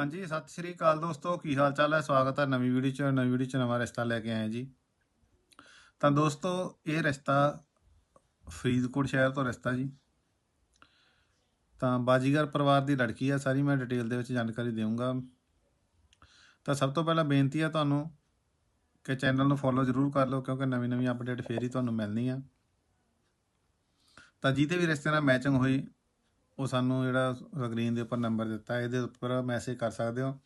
ਹਾਂਜੀ, ਸਤਿ ਸ਼੍ਰੀ ਅਕਾਲ ਦੋਸਤੋ, ਕੀ ਹਾਲ ਚਾਲ ਹੈ? ਸਵਾਗਤ ਹੈ ਨਵੀਂ ਵੀਡੀਓ 'ਚ, ਨਵੀਂ ਵੀਡੀਓ 'ਚ ਨਵਾਂ ਰਿਸ਼ਤਾ ਲੈ ਕੇ ਆਏ ਜੀ। ਤਾਂ ਦੋਸਤੋ, ਇਹ ਰਿਸ਼ਤਾ ਫਰੀਦਕੋਟ ਸ਼ਹਿਰ ਤੋਂ ਰਿਸ਼ਤਾ ਜੀ। ਤਾਂ ਬਾਜੀਗਰ ਪਰਿਵਾਰ ਦੀ ਲੜਕੀ ਆ ਸਾਰੀ ਮੈਂ ਡਿਟੇਲ ਦੇ ਵਿੱਚ ਜਾਣਕਾਰੀ ਦੇਵਾਂਗਾ ਤਾਂ ਸਭ ਤੋਂ ਪਹਿਲਾਂ ਬੇਨਤੀ ਹੈ ਤੁਹਾਨੂੰ ਕਿ ਚੈਨਲ ਨੂੰ ਫੋਲੋ ਜ਼ਰੂਰ ਕਰ ਲਓ, ਕਿਉਂਕਿ ਨਵੀਂ ਨਵੀਂ ਅਪਡੇਟ ਫੇਰ ਹੀ ਤੁਹਾਨੂੰ ਮਿਲਣੀ ਆ। ਤਾਂ ਜਿਹਦੇ ਵੀ ਰਿਸ਼ਤੇ ਨਾਲ ਮੈਚਿੰਗ ਹੋਈ ਉਹ ਸਾਨੂੰ ਜਿਹੜਾ ਸਕਰੀਨ ਦੇ ਉੱਪਰ ਨੰਬਰ ਦਿੱਤਾ, ਇਹਦੇ ਉੱਪਰ ਮੈਸੇਜ ਕਰ ਸਕਦੇ ਹੋ।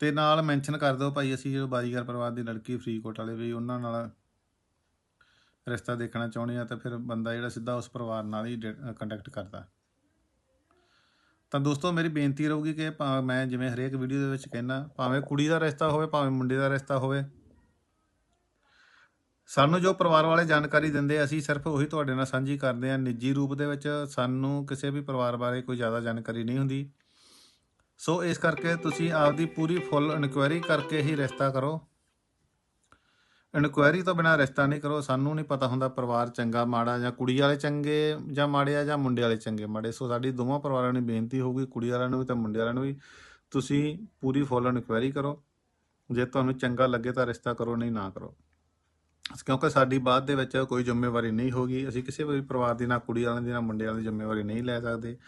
ਤੇ ਨਾਲ ਮੈਂਸ਼ਨ ਕਰ ਦਿਓ ਭਾਈ, ਅਸੀਂ ਜੋ ਬਾਜੀਗਰ ਪਰਿਵਾਰ ਦੀ ਲੜਕੀ ਫਰੀਦਕੋਟ ਵਾਲੇ, ਵੀ ਉਹਨਾਂ ਨਾਲ ਰਿਸ਼ਤਾ ਦੇਖਣਾ ਚਾਹੁੰਦੇ ਆ, ਤਾਂ ਫਿਰ ਬੰਦਾ ਜਿਹੜਾ ਸਿੱਧਾ ਉਸ ਪਰਿਵਾਰ ਨਾਲ ਹੀ ਕੰਟੈਕਟ ਕਰਦਾ। ਤਾਂ ਦੋਸਤੋ, ਮੇਰੀ ਬੇਨਤੀ ਰਹੂਗੀ ਕਿ ਭਾਵੇਂ ਮੈਂ ਜਿਵੇਂ ਹਰੇਕ ਵੀਡੀਓ ਦੇ ਵਿੱਚ ਕਹਿਣਾ ਭਾਵੇਂ ਕੁੜੀ ਦਾ ਰਿਸ਼ਤਾ ਹੋਵੇ, ਭਾਵੇਂ ਮੁੰਡੇ ਦਾ ਰਿਸ਼ਤਾ ਹੋਵੇ ਸਾਨੂੰ ਜੋ ਪਰਿਵਾਰ ਵਾਲੇ ਜਾਣਕਾਰੀ ਦਿੰਦੇ, ਅਸੀਂ ਸਿਰਫ ਉਹੀ ਤੁਹਾਡੇ ਨਾਲ ਸਾਂਝੀ ਕਰਦੇ ਹਾਂ। ਨਿੱਜੀ ਰੂਪ ਦੇ ਵਿੱਚ ਸਾਨੂੰ ਕਿਸੇ ਵੀ ਪਰਿਵਾਰ ਬਾਰੇ ਕੋਈ ਜ਼ਿਆਦਾ ਜਾਣਕਾਰੀ ਨਹੀਂ ਹੁੰਦੀ। ਸੋ ਇਸ ਕਰਕੇ ਤੁਸੀਂ ਆਪਦੀ ਪੂਰੀ ਫੁੱਲ ਇਨਕੁਆਇਰੀ ਕਰਕੇ ਹੀ ਰਿਸ਼ਤਾ ਕਰੋ। ਇਨਕੁਆਇਰੀ ਤੋਂ ਬਿਨਾ ਰਿਸ਼ਤਾ ਨਹੀਂ ਕਰੋ। ਸਾਨੂੰ ਨਹੀਂ ਪਤਾ ਹੁੰਦਾ ਪਰਿਵਾਰ ਚੰਗਾ, ਮਾੜਾ ਜਾਂ ਕੁੜੀ ਵਾਲੇ ਚੰਗੇ ਜਾਂ ਮਾੜੇ ਆ ਜਾਂ ਮੁੰਡੇ ਵਾਲੇ ਚੰਗੇ, ਮਾੜੇ। ਸੋ ਸਾਡੀ ਦੋਵਾਂ ਪਰਿਵਾਰਾਂ ਨੂੰ ਬੇਨਤੀ ਹੋਊਗੀ, ਕੁੜੀ ਵਾਲਿਆਂ ਨੂੰ ਵੀ ਤੇ ਮੁੰਡੇ ਵਾਲਿਆਂ ਨੂੰ ਵੀ, ਤੁਸੀਂ ਪੂਰੀ ਫੁੱਲ ਇਨਕੁਆਇਰੀ ਕਰੋ। ਜੇ ਤੁਹਾਨੂੰ ਚੰਗਾ ਲੱਗੇ ਤਾਂ ਰਿਸ਼ਤਾ ਕਰੋ, ਨਹੀਂ ਨਾ ਕਰੋ। ਕਿਉਂਕਿ ਸਾਡੀ ਬਾਅਦ ਦੇ ਵਿੱਚ ਕੋਈ ਜ਼ਿੰਮੇਵਾਰੀ ਨਹੀਂ ਹੋਗੀ। ਅਸੀਂ ਕਿਸੇ ਵੀ ਪਰਿਵਾਰ ਦੀ, ਨਾ ਕੁੜੀ ਵਾਲਿਆਂ ਦੀ, ਨਾ ਮੁੰਡੇ ਵਾਲਿਆਂ ਦੀ ਜ਼ਿੰਮੇਵਾਰੀ ਨਹੀਂ ਲੈ ਸਕਦੇ।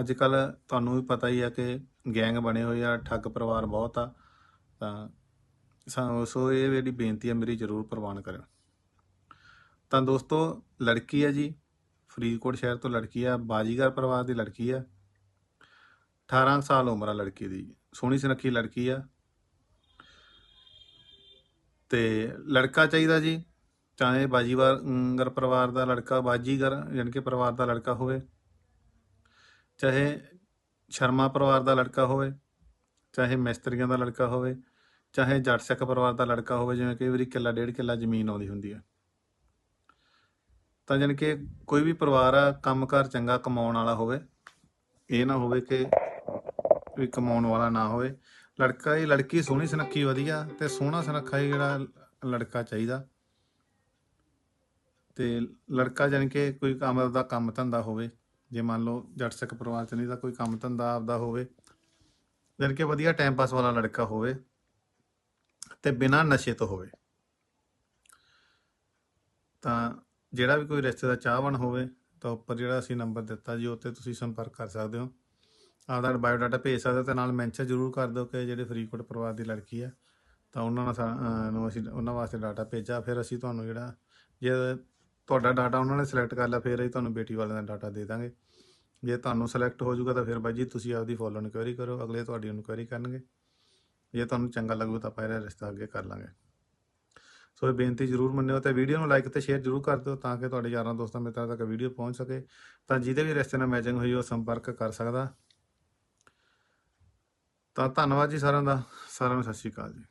ਅੱਜ ਕੱਲ ਤੁਹਾਨੂੰ ਵੀ ਪਤਾ ਹੀ ਆ ਕਿ ਗੈਂਗ ਬਣੇ ਹੋਏ ਆ, ਠੱਗ ਪਰਿਵਾਰ ਬਹੁਤ ਆ। ਤਾਂ ਸੋ ਇਹ ਜਿਹੜੀ ਬੇਨਤੀ ਹੈ ਮੇਰੀ ਜ਼ਰੂਰ ਪ੍ਰਵਾਨ ਕਰਿਓ। ਤਾਂ ਦੋਸਤੋ, ਲੜਕੀ ਹੈ ਜੀ, ਫਰੀਦਕੋਟ ਸ਼ਹਿਰ ਤੋਂ ਲੜਕੀ ਆ, ਬਾਜੀਗਰ ਪਰਿਵਾਰ ਦੀ ਲੜਕੀ ਆ। 18 ਸਾਲ ਉਮਰ ਆ ਲੜਕੀ ਦੀ। ਸੋਹਣੀ ਸੁਨੱਖੀ ਲੜਕੀ ਆ। ਤੇ ਲੜਕਾ ਚਾਹੀਦਾ ਜੀ, ਚਾਹੇ ਬਾਜੀਗਰ ਪਰਿਵਾਰ ਦਾ ਲੜਕਾ ਬਾਜੀਗਰ, ਯਾਨੀ ਕਿ ਪਰਿਵਾਰ ਦਾ ਲੜਕਾ ਹੋਵੇ, ਚਾਹੇ ਸ਼ਰਮਾ ਪਰਿਵਾਰ ਦਾ ਲੜਕਾ ਹੋਵੇ, ਚਾਹੇ ਮਿਸਤਰੀਆਂ ਦਾ ਲੜਕਾ ਹੋਵੇ, ਚਾਹੇ ਜੱਟ ਸਿੱਖ ਪਰਿਵਾਰ ਦਾ ਲੜਕਾ ਹੋਵੇ, ਜਿਵੇਂ ਕਈ ਵਾਰੀ ਕਿੱਲਾ, ਡੇਢ ਕਿੱਲਾ ਜ਼ਮੀਨ ਆਉਂਦੀ ਹੁੰਦੀ ਹੈ ਤਾਂ ਜਾਣੀ ਕਿ ਕੋਈ ਵੀ ਪਰਿਵਾਰ ਆ, ਕੰਮਕਾਰ ਚੰਗਾ ਕਮਾਉਣ ਵਾਲਾ ਹੋਵੇ, ਇਹ ਨਾ ਹੋਵੇ ਕਿ ਵੀ ਕਮਾਉਣ ਵਾਲਾ ਨਾ ਹੋਵੇ ਲੜਕਾ ਹੀ ਲੜਕੀ ਸੋਹਣੀ ਸੁਨੱਖੀ ਵਧੀਆ ਤੇ ਸੋਹਣਾ ਸੁਨੱਖਾ ਹੀ ਜਿਹੜਾ ਲੜਕਾ ਚਾਹੀਦਾ। ਤੇ ਲੜਕਾ ਜਾਣੀ ਕਿ ਕੋਈ ਕੰਮ ਦਾ ਕੰਮ ਧੰਦਾ ਹੋਵੇ, ਜੇ ਮੰਨ ਲਓ ਜੱਟ ਸਿੱਖ ਪਰਿਵਾਰ ਚ ਨਹੀਂ ਤਾਂ ਕੋਈ ਕੰਮ ਧੰਦਾ ਆਪਦਾ ਹੋਵੇ, ਜਾਣੀ ਕਿ ਵਧੀਆ ਟਾਈਮ ਪਾਸ ਵਾਲਾ ਲੜਕਾ ਹੋਵੇ ਤੇ ਬਿਨਾਂ ਨਸ਼ੇ ਤੋਂ ਹੋਵੇ। ਤਾਂ ਜਿਹੜਾ ਵੀ ਕੋਈ ਰਿਸ਼ਤੇ ਦਾ ਚਾਹਵਾਨ ਹੋਵੇ ਤਾਂ ਉੱਪਰ ਜਿਹੜਾ ਅਸੀਂ ਨੰਬਰ ਦਿੱਤਾ ਜੀ ਉੱਤੇ ਤੁਸੀਂ ਸੰਪਰਕ ਕਰ ਸਕਦੇ ਹੋ। ਆਪਦਾ ਬਾਇਓਡਾਟਾ ਭੇਜ ਸਕਦੇ ਹੋ ਤੇ ਨਾਲ ਮੈਂਸ਼ਨ ਜ਼ਰੂਰ ਕਰ ਦਿਓ ਕਿ ਜਿਹੜੇ ਫਰੀਦਕੋਟ ਪਰਿਵਾਰ ਦੀ ਲੜਕੀ ਆ ਤਾਂ ਉਹਨਾਂ ਨਾਲ ਸਾ- ਨੂੰ ਅਸੀਂ ਉਹਨਾਂ ਵਾਸਤੇ ਡਾਟਾ ਭੇਜਿਆ, ਫਿਰ ਅਸੀਂ ਤੁਹਾਨੂੰ ਜਿਹੜਾ, ਜੇ ਤੁਹਾਡਾ ਡਾਟਾ ਉਹਨਾਂ ਨੇ ਸਿਲੈਕਟ ਕਰ ਲਿਆ, ਫਿਰ ਅਸੀਂ ਤੁਹਾਨੂੰ ਬੇਟੀ ਵਾਲਿਆਂ ਦਾ ਡਾਟਾ ਦੇ ਦਾਂਗੇ। ਜੇ ਤੁਹਾਨੂੰ ਸਿਲੈਕਟ ਹੋ ਜਾਊਗਾ ਤਾਂ ਫਿਰ ਬਾਈ ਜੀ ਤੁਸੀਂ ਆਪਦੀ ਫੋਲੋ ਇਨਕੁਆਇਰੀ ਕਰੋ, ਅਗਲੇ ਤੁਹਾਡੀ ਇਨਕੁਆਇਰੀ ਕਰਨਗੇ। ਜੇ ਤੁਹਾਨੂੰ ਚੰਗਾ ਲੱਗੂ ਤਾਂ ਆਪਾਂ ਇਹਦਾ ਰਿਸ਼ਤਾ ਅੱਗੇ ਕਰ ਲਾਂਗੇ। ਸੋ ਇਹ ਬੇਨਤੀ ਜ਼ਰੂਰ ਮੰਨਿਓ ਤੇ ਵੀਡੀਓ ਨੂੰ ਲਾਈਕ ਤੇ ਸ਼ੇਅਰ ਜ਼ਰੂਰ ਕਰ ਦਿਓ ਤਾਂ ਕਿ ਤੁਹਾਡੇ ਯਾਰਾਂ ਦੋਸਤਾਂ ਮਿੱਤਰਾਂ ਤੱਕ ਵੀਡੀਓ ਪਹੁੰਚ ਸਕੇ। ਤਾਂ ਜਿਹਦੇ ਵੀ ਰਿਸ਼ਤੇ ਨਾਲ ਮੈਚਿੰਗ ਹੋਈ, ਉਹ ਸੰਪਰਕ ਕਰ ਸਕਦਾ। ਤਾਂ ਧੰਨਵਾਦ ਜੀ ਸਾਰਿਆਂ ਦਾ। ਸਾਰਿਆਂ ਨੂੰ ਸਤਿ ਸ਼੍ਰੀ ਅਕਾਲ ਜੀ।